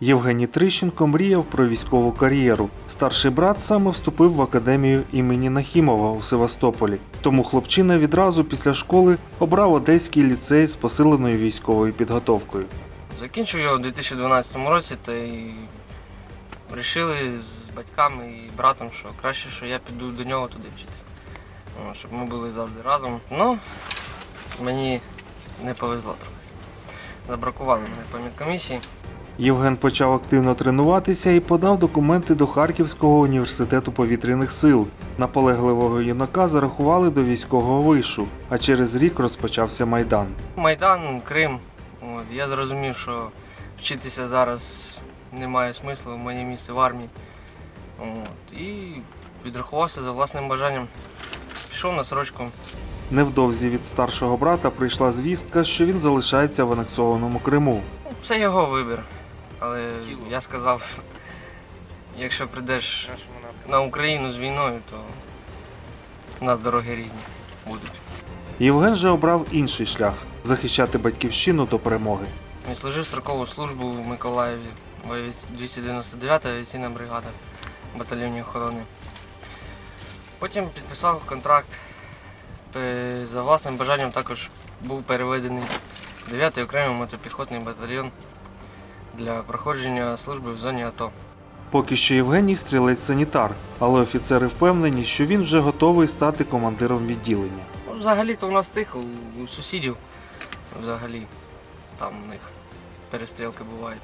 Євгеній Трищенко мріяв про військову кар'єру. Старший брат саме вступив в академію імені Нахімова у Севастополі. Тому хлопчина відразу після школи обрав Одеський ліцей з посиленою військовою підготовкою. Закінчив його у 2012 році та й вирішили з батьками і братом, що краще, що я піду до нього туди вчитися. Щоб ми були завжди разом. Ну, мені не повезло трохи. Забракували мене по медкомісії. Євген почав активно тренуватися і подав документи до Харківського університету повітряних сил. Наполегливого юнака зарахували до військового вишу, а через рік розпочався майдан. Майдан, Крим. От, я зрозумів, що вчитися зараз немає смислу, моє місце в армії. От, і відрахувався за власним бажанням. Пішов на срочку. Невдовзі від старшого брата прийшла звістка, що він залишається в анексованому Криму. Це його вибір. Але я сказав, якщо прийдеш на Україну з війною, то у нас дороги різні будуть. Євген же обрав інший шлях захищати батьківщину до перемоги. Він служив строкову службу в Миколаєві, воєві- 299 авіаційна бригада батальйоні охорони. Потім підписав контракт. За власним бажанням також був переведений 9-й окремий мотопіхотний батальйон для проходження служби в зоні АТО. Поки що Євгеній стрілець-санітар, але офіцери впевнені, що він вже готовий стати командиром відділення. Ну, взагалі-то у нас тихо, у, у сусідів взагалі там у них перестрілки бувають.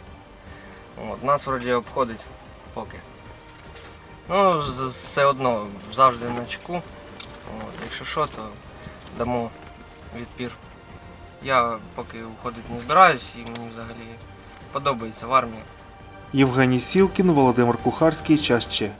От, нас вроді обходить поки. Ну, все одно завжди на чеку. От, якщо що, то дамо відпір. Я поки уходити не збираюсь і мені взагалі подобається в армії. Євгеній Сілкін, Володимир Кухарський, час Че.